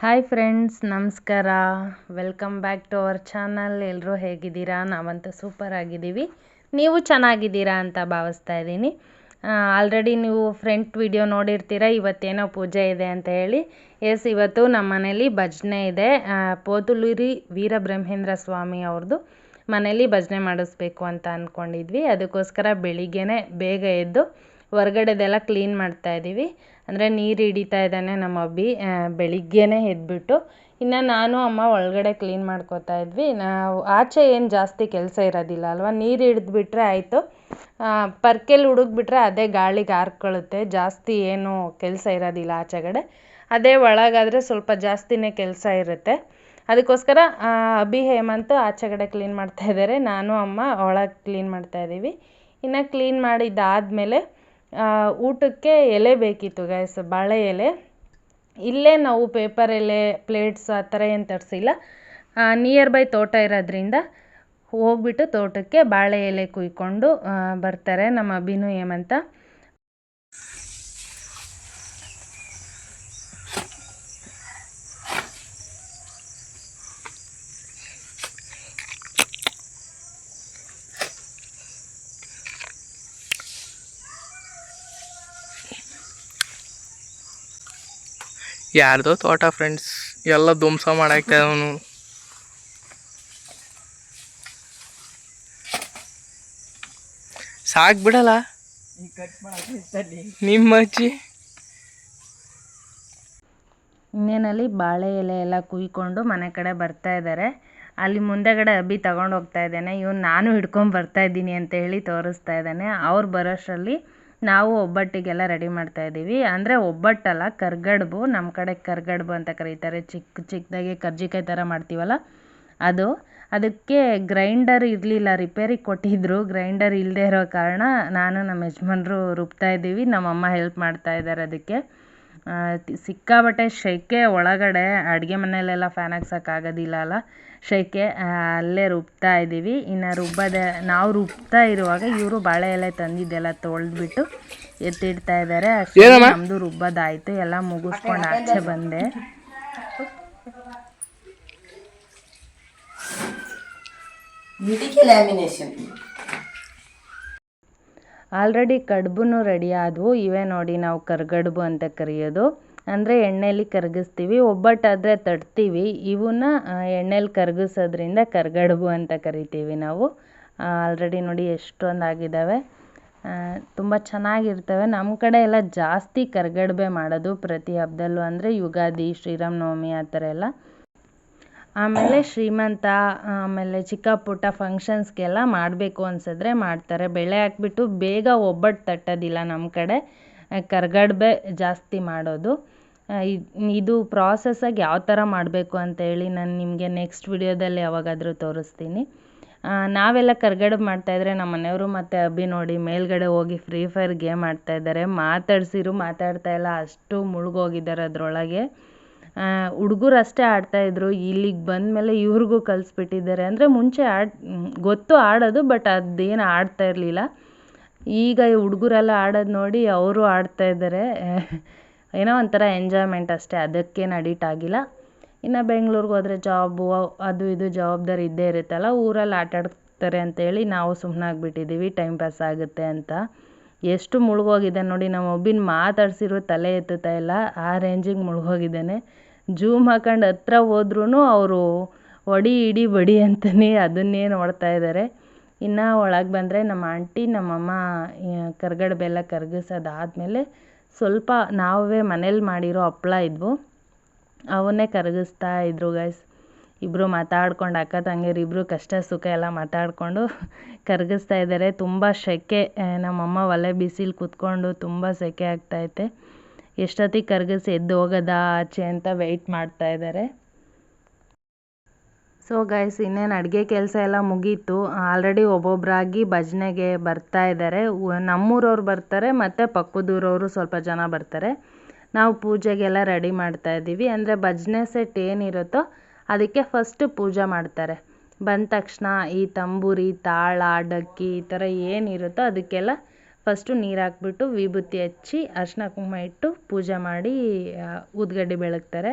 Hi friends ನಮಸ್ಕಾರ. Welcome back to our channel ಎಲ್ಲರೂ ಹೇಗಿದ್ದೀರಾ? ನಾವಂತೂ ಸೂಪರ್ ಆಗಿದ್ದೀವಿ. ನೀವು ಚೆನ್ನಾಗಿದ್ದೀರಾ ಅಂತ ಭಾವಿಸ್ತಾ ಇದ್ದೀನಿ. ಆಲ್ರೆಡಿ ನೀವು ಫ್ರೆಂಟ್ ವಿಡಿಯೋ ನೋಡಿರ್ತೀರ, ಇವತ್ತೇನೋ ಪೂಜೆ ಇದೆ ಅಂತ ಹೇಳಿ. ಎಸ್ ಇವತ್ತು ನಮ್ಮ ಮನೇಲಿ ಭಜನೆ ಇದೆ. ಪೋತುಲೂರಿ ವೀರಬ್ರಹ್ಮೇಂದ್ರ ಸ್ವಾಮಿ ಅವ್ರದ್ದು ಮನೇಲಿ ಭಜನೆ ಮಾಡಿಸ್ಬೇಕು ಅಂತ ಅಂದ್ಕೊಂಡಿದ್ವಿ ಅದಕ್ಕೋಸ್ಕರ ಬೆಳಿಗ್ಗೆನೇ ಬೇಗ ಎದ್ದು ಹೊರ್ಗಡೆದೆಲ್ಲ ಕ್ಲೀನ್ ಮಾಡ್ತಾ ಇದ್ದೀವಿ. ಅಂದರೆ ನೀರು ಹಿಡಿತಾ ಇದ್ದಾನೆ ನಮ್ಮ ಅಬ್ಬಿ ಬೆಳಿಗ್ಗೆನೇ ಎದ್ಬಿಟ್ಟು. ಇನ್ನು ನಾನು, ಅಮ್ಮ ಒಳಗಡೆ ಕ್ಲೀನ್ ಮಾಡ್ಕೋತಾ ಇದ್ವಿ. ನಾವು ಆಚೆ ಏನು ಜಾಸ್ತಿ ಕೆಲಸ ಇರೋದಿಲ್ಲ ಅಲ್ವಾ? ನೀರು ಹಿಡಿದ್ಬಿಟ್ರೆ ಆಯಿತು. ಪರ್ಕೆಲಿ ಹುಡುಕ್ಬಿಟ್ರೆ ಅದೇ ಗಾಳಿಗೆ ಹಾರ್ಕೊಳ್ಳುತ್ತೆ ಜಾಸ್ತಿ ಏನು ಕೆಲಸ ಇರೋದಿಲ್ಲ ಆಚೆಗಡೆ. ಅದೇ ಒಳಗಾದರೆ ಸ್ವಲ್ಪ ಜಾಸ್ತಿನೇ ಕೆಲಸ ಇರುತ್ತೆ. ಅದಕ್ಕೋಸ್ಕರ ಅಭಿ ಹೇಮಂತ್ ಆಚೆಗಡೆ ಕ್ಲೀನ್ ಮಾಡ್ತಾ ಇದ್ದಾರೆ. ನಾನು, ಅಮ್ಮ ಒಳಗೆ ಕ್ಲೀನ್ ಮಾಡ್ತಾ ಇದ್ದೀವಿ. ಇನ್ನು ಕ್ಲೀನ್ ಮಾಡಿದ್ದಾದಮೇಲೆ ಊಟಕ್ಕೆ ಎಲೆ ಬೇಕಿತ್ತು ಗೈಸ್ ಬಾಳೆ ಎಲೆ. ಇಲ್ಲೇ ನಾವು ಪೇಪರ್ ಎಲೆ ಪ್ಲೇಟ್ಸ್ ಆ ಥರ ಏನು ತರಿಸಿಲ್ಲ. ನಿಯರ್ ಬೈ ತೋಟ ಇರೋದ್ರಿಂದ ಹೋಗ್ಬಿಟ್ಟು ತೋಟಕ್ಕೆ ಬಾಳೆ ಎಲೆ ಕುಯ್ಕೊಂಡು ಬರ್ತಾರೆ ನಮ್ಮ ಅಭಿನು ಹೇಮಂತ. ಯಾರ್ದೋ ತೋಟ ಫ್ರೆಂಡ್ಸ್ ಎಲ್ಲ ಧ್ವಂಸ ಮಾಡಾಕ್ತಾ ಅವನು. ಸಾಕ್ ಬಿಡಲ್ಲ. ನಿಮ್ಮ ಅಜ್ಜಿ. ಇನ್ನೇನಲ್ಲಿ ಬಾಳೆ ಎಲೆ ಎಲ್ಲ ಕುಯ್ಕೊಂಡು ಮನೆ ಕಡೆ ಬರ್ತಾ ಇದ್ದಾರೆ. ಅಲ್ಲಿ ಮುಂದೆಗಡೆ ಅಬ್ಬಿ ತಗೊಂಡು ಹೋಗ್ತಾ ಇದ್ದಾನೆ. ಇವನು ನಾನು ಹಿಡ್ಕೊಂಡು ಬರ್ತಾ ಇದ್ದೀನಿ ಅಂತ ಹೇಳಿ ತೋರಿಸ್ತಾ ಇದ್ದಾನೆ. ಅವ್ರು ಬರೋಷ್ಟರಲ್ಲಿ ನಾವು ಒಬ್ಬಟ್ಟಿಗೆಲ್ಲ ರೆಡಿ ಮಾಡ್ತಾ ಇದ್ದೀವಿ. ಅಂದರೆ ಒಬ್ಬಟ್ಟಲ್ಲ, ಕರ್ಗಡ್ಬು. ನಮ್ಮ ಕಡೆ ಕರ್ಗಡ್ಬು ಅಂತ ಕರೀತಾರೆ. ಚಿಕ್ಕ ಚಿಕ್ಕದಾಗಿ ಕರ್ಜಿಕಾಯಿ ಥರ ಮಾಡ್ತೀವಲ್ಲ? ಅದು. ಅದಕ್ಕೆ ಗ್ರೈಂಡರ್ ಇರಲಿಲ್ಲ ರಿಪೇರಿಗೆ ಕೊಟ್ಟಿದ್ರು. ಗ್ರೈಂಡರ್ ಇಲ್ಲದೆ ಇರೋ ಕಾರಣ ನಾನು ನಮ್ಮ ಯಜಮಾನ್ರು ರುಬ್ತಾ ಇದ್ದೀವಿ. ನಮ್ಮಮ್ಮ ಹೆಲ್ಪ್ ಮಾಡ್ತಾ ಇದ್ದಾರೆ ಅದಕ್ಕೆ. ಸಿಕ್ಕಾಬಟ್ಟೆ ಶೆಕೆ ಒಳಗಡೆ ಅಡುಗೆ ಮನೆಯಲ್ಲೆಲ್ಲ ಫ್ಯಾನ್ ಹಾಕ್ಸೋಕ್ಕಾಗೋದಿಲ್ಲ ಅಲ್ಲ? ಶೆಕೆ ಅಲ್ಲೇ ರುಬ್ತಾ ಇದ್ದೀವಿ. ಇನ್ನು ರುಬ್ಬದೆ ನಾವು ರುಬ್ತಾ ಇರುವಾಗ ಇವರು ಬಾಳೆ ಎಲೆ ತಂದಿದ್ದೆಲ್ಲ ತೊಳೆದ್ಬಿಟ್ಟು ಎತ್ತಿಡ್ತಾ ಇದ್ದಾರೆ ಅಷ್ಟೇ ನಮ್ಮದು ರುಬ್ಬೋದಾಯಿತು. ಎಲ್ಲ ಮುಗಿಸ್ಕೊಂಡು ಆಚೆ ಬಂದೆ. ಆಲ್ರೆಡಿ ಕಡುಬು ರೆಡಿ ಆದವು. ಇವೇ ನೋಡಿ ನಾವು ಕರ್ಗಡುಬು ಅಂತ ಕರೆಯೋದು. ಅಂದರೆ ಎಣ್ಣೆಯಲ್ಲಿ ಕರಗಿಸ್ತೀವಿ. ಒಬ್ಬಟ್ಟಾದರೆ ತಡ್ತೀವಿ ಇವನ್ನ ಎಣ್ಣೆಲಿ ಕರಗಿಸೋದ್ರಿಂದ ಕರ್ಗಡುಬು ಅಂತ ಕರಿತೀವಿ ನಾವು. ಆಲ್ರೆಡಿ ನೋಡಿ ಎಷ್ಟೊಂದಾಗಿದ್ದಾವೆ ತುಂಬ ಚೆನ್ನಾಗಿರ್ತವೆ. ನಮ್ಮ ಕಡೆ ಎಲ್ಲ ಜಾಸ್ತಿ ಕರ್ಗಡ್ಬೆ ಮಾಡೋದು ಪ್ರತಿ ಹಬ್ಬದಲ್ಲೂ ಅಂದರೆ ಯುಗಾದಿ, ಶ್ರೀರಾಮನವಮಿ ಆ ಥರ ಎಲ್ಲ. ಆಮೇಲೆ ಶ್ರೀಮಂತ, ಆಮೇಲೆ ಚಿಕ್ಕ ಪುಟ್ಟ ಫಂಕ್ಷನ್ಸ್ಗೆಲ್ಲ ಮಾಡಬೇಕು ಅನ್ಸಿದ್ರೆ ಮಾಡ್ತಾರೆ. ಬೇಳೆ ಹಾಕ್ಬಿಟ್ಟು ಬೇಗ ಒಬ್ಬಟ್ಟು ತಟ್ಟೋದಿಲ್ಲ ನಮ್ಮ ಕಡೆ. ಕರ್ಗಡ್ಬೆ ಜಾಸ್ತಿ ಮಾಡೋದು. ಇದ್- ಪ್ರಾಸೆಸ್ಸಾಗಿ ಯಾವ ಥರ ಮಾಡಬೇಕು ಅಂತೇಳಿ ನಾನು ನಿಮಗೆ ನೆಕ್ಸ್ಟ್ ವಿಡಿಯೋದಲ್ಲಿ ಯಾವಾಗಾದರೂ ತೋರಿಸ್ತೀನಿ. ನಾವೆಲ್ಲ ಕರ್ಗಡ್ಬು ಮಾಡ್ತಾಯಿದ್ರೆ ನಮ್ಮ ಮನೆಯವರು ಮತ್ತು ಅಬ್ಬಿ ನೋಡಿ ಮೇಲ್ಗಡೆ ಹೋಗಿ ಫ್ರೀ ಫೈರ್ ಗೇಮ್ ಆಡ್ತಾಯಿದ್ದಾರೆ ಮಾತಾಡ್ಸಿರು, ಮಾತಾಡ್ತಾ ಇಲ್ಲ, ಅಷ್ಟು ಮುಳುಗೋಗಿದ್ದಾರೆ ಅದರೊಳಗೆ. ಹುಡುಗರು ಅಷ್ಟೇ ಆಡ್ತಾ ಆಡ್ತಾಯಿದ್ರು ಇಲ್ಲಿಗೆ ಬಂದ ಮೇಲೆ ಇವ್ರಿಗೂ ಕಲಿಸ್ಬಿಟ್ಟಿದ್ದಾರೆ. ಅಂದರೆ ಮುಂಚೆ ಆಡ್ ಗೊತ್ತು ಆಡೋದು, ಬಟ್ ಅದೇನು ಆಡ್ತಾ ಇರಲಿಲ್ಲ. ಈಗ ಈ ಹುಡುಗರೆಲ್ಲ ಆಡೋದು ನೋಡಿ ಅವರು ಆಡ್ತಾ ಇದ್ದಾರೆ. ಏನೋ ಒಂಥರ ಎಂಜಾಯ್ಮೆಂಟ್ ಅಷ್ಟೇ, ಅದಕ್ಕೇನು ಅಡಿಟ್ ಆಗಿಲ್ಲ. ಇನ್ನು ಬೆಂಗ್ಳೂರಿಗೆ ಹೋದರೆ ಜಾಬು ಅದು ಇದು ಜವಾಬ್ದಾರಿ ಇದ್ದೇ ಇರುತ್ತಲ್ಲ, ಊರಲ್ಲಿ ಆಟಾಡ್ತಾರೆ ಅಂತೇಳಿ ನಾವು ಸುಮ್ಮನಾಗ್ಬಿಟ್ಟಿದ್ದೀವಿ ಟೈಮ್ ಪಾಸ್ ಆಗುತ್ತೆ ಅಂತ. ಎಷ್ಟು ಮುಳುಗೋಗಿದೆ ನೋಡಿ, ನಮ್ಮ ಒಬ್ಬಿನ ಮಾತಾಡ್ಸಿರೋ ತಲೆ ಎತ್ತುತ್ತಾ ಇಲ್ಲ, ಆ ರೇಂಜಿಗೆ ಮುಳುಗೋಗಿದ್ದಾನೆ ಜೂಮ್ ಹಾಕೊಂಡು ಹತ್ರ ಹೋದ್ರೂ ಅವರು ಹೊಡಿ ಇಡಿ ಬಡಿ ಅಂತಲೇ ಅದನ್ನೇ ನೋಡ್ತಾ ಇದ್ದಾರೆ ಇನ್ನು ಒಳಗೆ ಬಂದರೆ ನಮ್ಮ ಆಂಟಿ ನಮ್ಮಮ್ಮ ಬೆಲ್ಲ ಕರ್ಗಡ್ಬೆಲ್ಲ ಕರಗಿಸೋದಾದ್ಮೇಲೆ ಸ್ವಲ್ಪ ನಾವೇ ಮನೇಲಿ ಮಾಡಿರೋ ಹಪ್ಪಳ ಇದ್ವು. ಅವನ್ನೇ ಕರಗಿಸ್ತಾ ಇದ್ರು ಗೈಸ್ ಇಬ್ಬರು ಮಾತಾಡ್ಕೊಂಡು ಅಕ್ಕ ತಂಗಿಯರು ಇಬ್ಬರು ಕಷ್ಟ ಸುಖ ಎಲ್ಲ ಮಾತಾಡಿಕೊಂಡು ಕರಗಿಸ್ತಾ ಇದ್ದಾರೆ ತುಂಬ ಸೆಕೆ ನಮ್ಮಮ್ಮ ಒಲೆ ಬಿಸಿಲು ಕೂತ್ಕೊಂಡು ತುಂಬ ಸೆಕೆ ಆಗ್ತೈತೆ ಎಷ್ಟೊತ್ತಿಗೆ ಕರಗಿಸಿ ಎದ್ದು ಹೋಗೋದಾ, ಆಚೆ ಅಂತ ವೆಯ್ಟ್ ಮಾಡ್ತಾ ಇದ್ದಾರೆ ಸೊ ಗೈಸ್ ಇನ್ನೇನು ಅಡುಗೆ ಕೆಲಸ ಎಲ್ಲ ಮುಗೀತು. ಆಲ್ರೆಡಿ ಒಬ್ಬೊಬ್ಬರಾಗಿ ಭಜನೆಗೆ ಬರ್ತಾ ಇದ್ದಾರೆ ನಮ್ಮೂರವ್ರು ಬರ್ತಾರೆ ಮತ್ತು ಪಕ್ಕದೂರವರು ಸ್ವಲ್ಪ ಜನ ಬರ್ತಾರೆ. ನಾವು ಪೂಜೆಗೆಲ್ಲ ರೆಡಿ ಮಾಡ್ತಾ ಇದ್ದೀವಿ. ಅಂದರೆ ಭಜನೆ ಸೆಟ್ ಏನಿರುತ್ತೋ ಅದಕ್ಕೆ ಫಸ್ಟ್ ಪೂಜೆ ಮಾಡ್ತಾರೆ. ಬಂದ ತಕ್ಷಣ ಈ ತಂಬೂರಿ, ತಾಳ ಡಕ್ಕಿ ಈ ಥರ ಏನಿರುತ್ತೋ ಅದಕ್ಕೆಲ್ಲ ಫಸ್ಟು ನೀರು ಹಾಕ್ಬಿಟ್ಟು ವಿಭೂತಿ ಹಚ್ಚಿ ಅರ್ಶಿನ ಕುಂಕುಮ ಇಟ್ಟು ಪೂಜೆ ಮಾಡಿ ಊದ್ಗಡ್ಡೆ ಬೆಳಗ್ತಾರೆ.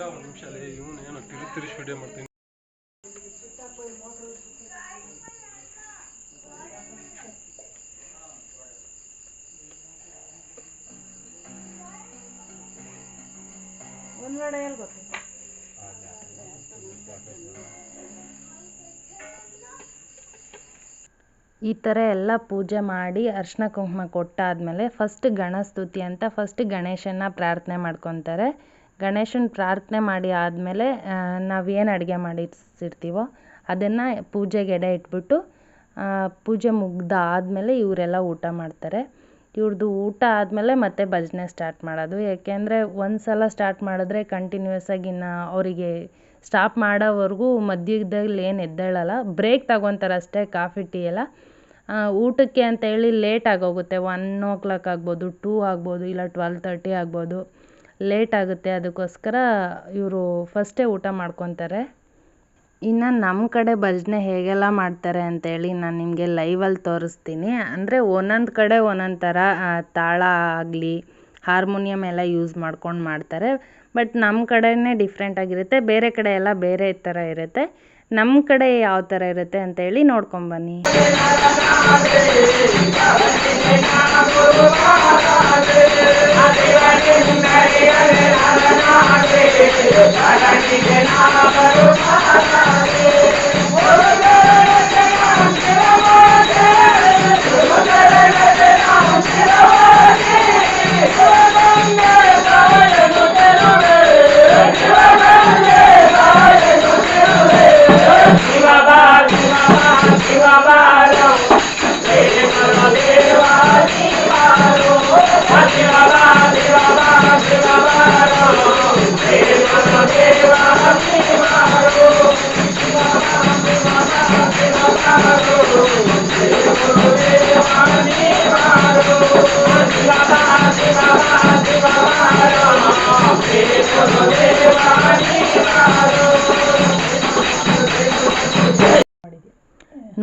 ಇವನು ಏನೋ ತಿರು ತಿರುಗಿ ವಿಡಿಯೋ ಮಾಡ್ತೀನಿ. ಈ ಥರ ಎಲ್ಲ ಪೂಜೆ ಮಾಡಿ ಅರ್ಶಿನ ಕುಂಕುಮ ಕೊಟ್ಟಾದ್ಮೇಲೆ ಫಸ್ಟ್ ಗಣಸ್ತುತಿ ಅಂತ ಫಸ್ಟ್ ಗಣೇಶನ ಪ್ರಾರ್ಥನೆ ಮಾಡ್ಕೊತಾರೆ. ಗಣೇಶನ ಪ್ರಾರ್ಥನೆ ಮಾಡಿ ಆದಮೇಲೆ ನಾವೇನು ಅಡುಗೆ ಮಾಡಿಸಿರ್ತೀವೋ ಅದನ್ನು ಪೂಜೆಗೆ ಎಡೆ ಇಟ್ಬಿಟ್ಟು ಪೂಜೆ ಮುಗ್ದಾದ್ಮೇಲೆ ಇವರೆಲ್ಲ ಊಟ ಮಾಡ್ತಾರೆ. ಇವ್ರದ್ದು ಊಟ ಆದಮೇಲೆ ಮತ್ತೆ ಭಜನೆ ಸ್ಟಾರ್ಟ್ ಮಾಡೋದು. ಯಾಕೆಂದರೆ ಒಂದು ಸಲ ಸ್ಟಾರ್ಟ್ ಮಾಡಿದ್ರೆ ಕಂಟಿನ್ಯೂಯಸ್ ಆಗಿ ಇನ್ನು ಅವರಿಗೆ ಸ್ಟಾಪ್ ಮಾಡೋವರೆಗೂ ಮಧ್ಯದಲ್ಲಿ ಏನು ಎದ್ದೇಳಲ್ಲ. ಬ್ರೇಕ್ ತಗೊತಾರೆ ಅಷ್ಟೇ, ಕಾಫಿ, ಟೀ ಎಲ್ಲ. ಊಟಕ್ಕೆ ಅಂತೇಳಿ ಲೇಟ್ ಆಗೋಗುತ್ತೆ. ಒನ್ ಓ ಕ್ಲಾಕ್ ಆಗ್ಬೋದು ಟೂ ಆಗ್ಬೋದು, ಇಲ್ಲ ಟ್ವೆಲ್ ತರ್ಟಿ ಆಗ್ಬೋದು. ಲೇಟ್ ಆಗುತ್ತೆ. ಅದಕ್ಕೋಸ್ಕರ ಇವರು ಫಸ್ಟೇ ಊಟ ಮಾಡ್ಕೊತಾರೆ. ಇನ್ನು ನಮ್ಮ ಕಡೆ ಭಜನೆ ಹೇಗೆಲ್ಲ ಮಾಡ್ತಾರೆ ಅಂತೇಳಿ ನಾನು ನಿಮಗೆ ಲೈವಲ್ಲಿ ತೋರಿಸ್ತೀನಿ. ಅಂದರೆ ಒಂದೊಂದು ಕಡೆ ಒಂದೊಂದು ಥರ ತಾಳ ಆಗಲಿ ಹಾರ್ಮೋನಿಯಮ್ ಎಲ್ಲ ಯೂಸ್ ಮಾಡ್ಕೊಂಡು ಮಾಡ್ತಾರೆ. ಬಟ್ ನಮ್ಮ ಕಡೆನೇ ಡಿಫ್ರೆಂಟಾಗಿರುತ್ತೆ ಬೇರೆ ಕಡೆ ಎಲ್ಲ ಬೇರೆ ಥರ ಇರುತ್ತೆ. ನಮ್ಮ ಕಡೆ ಯಾವ ಥರ ಇರುತ್ತೆ ಅಂತೇಳಿ ನೋಡ್ಕೊಂಬನ್ನಿ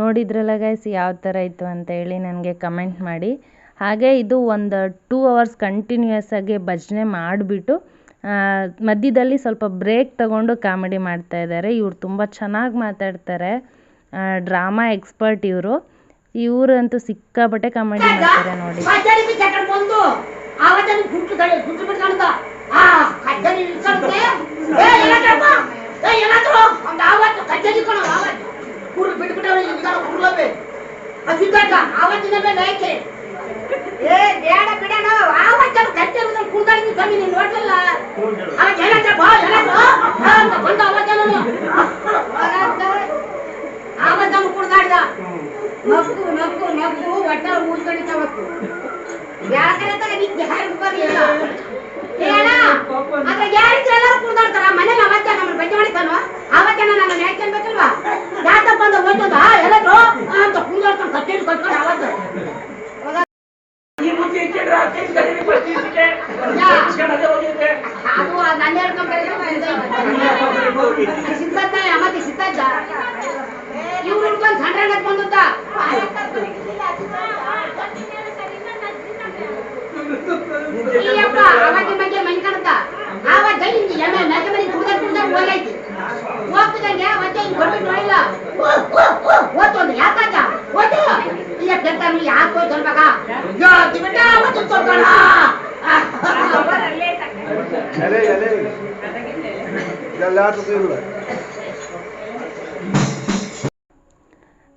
ನೋಡಿದ್ರಲ್ಲ ಗೈಸ್ ಯಾವ ಥರ ಇತ್ತು ಅಂತ ಹೇಳಿ ನನಗೆ ಕಮೆಂಟ್ ಮಾಡಿ. ಹಾಗೆ ಇದು ಒಂದು ಟೂ ಅವರ್ಸ್ ಕಂಟಿನ್ಯೂಯಸ್ ಆಗಿ ಭಜನೆ ಮಾಡಿಬಿಟ್ಟು ಮಧ್ಯದಲ್ಲಿ ಸ್ವಲ್ಪ ಬ್ರೇಕ್ ತಗೊಂಡು ಕಾಮಿಡಿ ಮಾಡ್ತಾ ಇದ್ದಾರೆ ಇವ್ರು ತುಂಬ ಚೆನ್ನಾಗಿ ಮಾತಾಡ್ತಾರೆ. ಡ್ರಾಮಾ ಎಕ್ಸ್ಪರ್ಟ್ ಇವರು. ಇವರಂತೂ ಸಿಕ್ಕಾಪಟ್ಟೆ ಕಾಮಿಡಿ ಮಾಡ್ತಾರೆ ನೋಡಿ. ಆ ಕಜ್ಜಾರಿ ಬಿಟ್ಬಿಟ್ಟವ್ರೆ ಏ ಏನಾದ್ರಪ್ಪ ಏ ಏನಾದ್ರು ನಾಯಕೆ ಆವತ್ತು ಆವತ್ತು ಏ ಬೇಡ ಬಿಡಣ ಆವತ್ತಲ್ಲಿ ಕಜ್ಜಾರಿ ಬಿಟ್ಟು ಕೂರ್ದಾಡಿ ಸ್ವಾಮಿ ನೀನು ನೋಡ್ಲಿಲ್ಲ ಏನಾದ್ರಪ್ಪ ಏನಾದ್ರು ಅಂತ ಅದು ನನ್ನ ಹೇಳ್ಕೊಂಡ್ರೆ ಸಿದ್ಧತ್ತ ಮತ್ತೆ ಸಿದ್ಧಜ್ಜ ಇವ್ರು ಹಿಡ್ಕೊಂಡು ಬಂದದ್ದ? ಇಲ್ಲಪ್ಪ ಅವಾಗಿನ ಬಗ್ಗೆ ಮನೆ ಕಾಣುತ್ತ ಆವಾಗ ಹಿಂಗೆ ಎಮ್ಮೆ ಮೆಕ್ಕ ಹೋಗೈತಿ. ಹೋಗ್ತಿದಂಗೆ ಮತ್ತೆ ಹಿಂಗೆ ಕೊಟ್ಬಿಟ್ಟು ನೋಡಿಲ್ಲ. ಓದ್ತೊಂದು ಯಾಕಾಗ? ಓದು ಯಾಕೆ ಬಿಟ್ಟ ಅವತ್ತು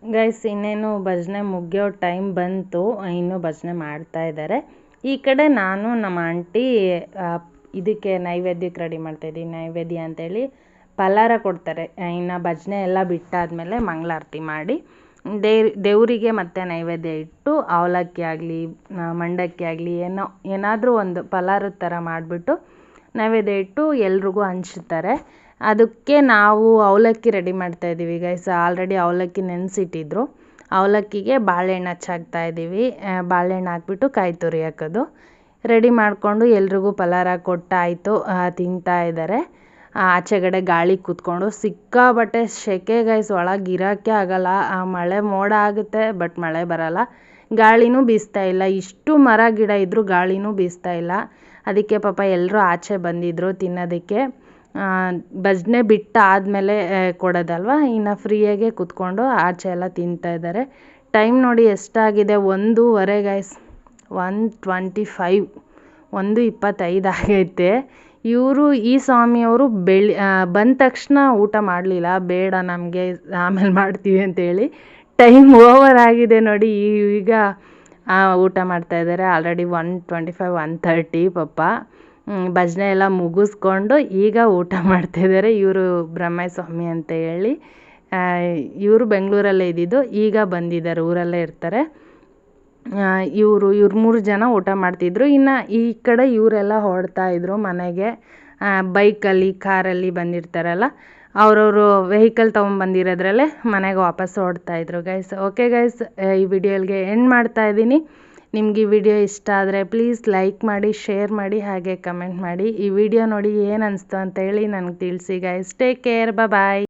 ಗೈಸ್ ಇನ್ನೇನು ಭಜನೆ ಮುಗಿಯೋ ಟೈಮ್ ಬಂತು. ಇನ್ನೂ ಭಜನೆ ಮಾಡ್ತಾ ಇದ್ದಾರೆ ಈ ಕಡೆ ನಾನು ನಮ್ಮ ಆಂಟಿ ಇದಕ್ಕೆ ನೈವೇದ್ಯಕ್ಕೆ ರೆಡಿ ಮಾಡ್ತಾ ಇದ್ದೀನಿ. ನೈವೇದ್ಯ ಅಂತೇಳಿ ಪಲಾರ ಕೊಡ್ತಾರೆ. ಇನ್ನು ಭಜನೆ ಎಲ್ಲ ಬಿಟ್ಟಾದಮೇಲೆ ಮಂಗಳಾರತಿ ಮಾಡಿ. ದೇ, ದೇವರಿಗೆ ಮತ್ತೆ ನೈವೇದ್ಯ ಇಟ್ಟು ಅವಲಕ್ಕಿ ಆಗಲಿ ಮಂಡಕ್ಕಿ ಆಗಲಿ, ಏನೋ, ಏನಾದರೂ ಒಂದು ಪಲಾರದ ಥರ ಮಾಡಿಬಿಟ್ಟು ನೈವೇದ್ಯ ಇಟ್ಟು ಎಲ್ರಿಗೂ ಹಂಚ್ತಾರೆ. ಅದಕ್ಕೆ ನಾವು ಅವಲಕ್ಕಿ ರೆಡಿ ಮಾಡ್ತಾ ಇದ್ದೀವಿ ಗೈಸ್ ಆಲ್ರೆಡಿ ಅವಲಕ್ಕಿ ನೆನೆಸಿಟ್ಟಿದ್ರು. ಅವಲಕ್ಕಿಗೆ ಬಾಳೆಹಣ್ಣು ಹಚ್ಚಾಕ್ತಾ ಇದ್ದೀವಿ. ಬಾಳೆಹಣ್ಣು ಹಾಕ್ಬಿಟ್ಟು ಕಾಯಿ ತುರಿ ಹಾಕೋದು. ರೆಡಿ ಮಾಡಿಕೊಂಡು ಎಲ್ರಿಗೂ ಪಲಾರ ಕೊಟ್ಟಾಯಿತು. ತಿಂತಾ ಇದ್ದಾರೆ. ಆಚೆಗಡೆ ಗಾಳಿ ಕೂತ್ಕೊಂಡು ಸಿಕ್ಕಾಬಟ್ಟೆ ಸೆಕೆ ಗೈಸ್ ಒಳಗೆ ಇರೋಕ್ಕೆ ಆಗಲ್ಲ. ಆ ಮಳೆ ಮೋಡ ಆಗುತ್ತೆ ಬಟ್ ಮಳೆ ಬರಲ್ಲ. ಗಾಳಿನೂ ಬೀಸ್ತಾ ಇಲ್ಲ. ಇಷ್ಟು ಮರ ಗಿಡ ಇದ್ದರೂ ಗಾಳಿನೂ ಬೀಸ್ತಾ ಇಲ್ಲ. ಅದಕ್ಕೆ ಪಾಪ ಎಲ್ಲರೂ ಆಚೆ ಬಂದಿದ್ದರು ತಿನ್ನೋದಕ್ಕೆ. ಭಜನೆ ಬಿಟ್ಟು ಆದಮೇಲೆ ಕೊಡೋದಲ್ವ? ಇನ್ನು ಫ್ರೀಯಾಗೆ ಕೂತ್ಕೊಂಡು ಆಚೆ ಎಲ್ಲ ತಿಂತಾ ಇದ್ದಾರೆ. ಟೈಮ್ ನೋಡಿ ಎಷ್ಟಾಗಿದೆ? ಒಂದೂವರೆ ಗೈಸ್ ಒನ್ ಟ್ವೆಂಟಿ ಫೈವ್ ಒಂದು ಇಪ್ಪತ್ತೈದು ಆಗೈತೆ. ಇವರು ಈ ಸ್ವಾಮಿಯವರು ಬೆಳಿ ಬಂದ ತಕ್ಷಣ ಊಟ ಮಾಡಲಿಲ್ಲ. ಬೇಡ ನಮಗೆ, ಆಮೇಲೆ ಮಾಡ್ತೀವಿ ಅಂತೇಳಿ ಟೈಮ್ ಓವರ್ ಆಗಿದೆ ನೋಡಿ ಈಗ ಊಟ ಮಾಡ್ತಾ ಇದ್ದಾರೆ. Already one twenty five one thirty ಪಾಪ ಭಜನೆ ಎಲ್ಲ ಮುಗಿಸ್ಕೊಂಡು ಈಗ ಊಟ ಮಾಡ್ತಾಯಿದ್ದಾರೆ ಇವರು ಬ್ರಹ್ಮಯ್ಯ ಸ್ವಾಮಿ ಅಂತ ಹೇಳಿ. ಇವರು ಬೆಂಗಳೂರಲ್ಲೇ ಇದ್ದಿದ್ದು, ಈಗ ಬಂದಿದ್ದಾರೆ, ಊರಲ್ಲೇ ಇರ್ತಾರೆ. ಇವರು ಇವರು ಮೂರು ಜನ ಊಟ ಮಾಡ್ತಿದ್ರು. ಇನ್ನು ಈ ಕಡೆ ಇವರೆಲ್ಲ ಹೊರಡ್ತಾ ಇದ್ರು ಮನೆಗೆ. ಬೈಕಲ್ಲಿ, ಕಾರಲ್ಲಿ ಬಂದಿರ್ತಾರಲ್ಲ, ಅವರವರು ವೆಹಿಕಲ್ ತೊಗೊಂಬಂದಿರೋದ್ರಲ್ಲೇ ಮನೆಗೆ ವಾಪಸ್ ಹೊರಡ್ತಾ ಇದ್ರು ಗೈಸ್ ಓಕೆ ಗೈಸ್ ಈ ವಿಡಿಯೋಲ್ಗೆ ಎಂಡ್ ಮಾಡ್ತಾ ಇದ್ದೀನಿ. ನಿಮ್ಗೆ ಈ ವಿಡಿಯೋ ಇಷ್ಟ ಆದರೆ ಪ್ಲೀಸ್ ಲೈಕ್ ಮಾಡಿ ಶೇರ್ ಮಾಡಿ, ಹಾಗೆ ಕಮೆಂಟ್ ಮಾಡಿ. ಈ ವಿಡಿಯೋ ನೋಡಿ ಏನು ಅನಿಸ್ತು ಅಂತ ಹೇಳಿ ನನಗೆ ತಿಳಿಸಿ ಗೈಸ್ ಟೇಕ್ ಕೇರ್ ಬಾಯ್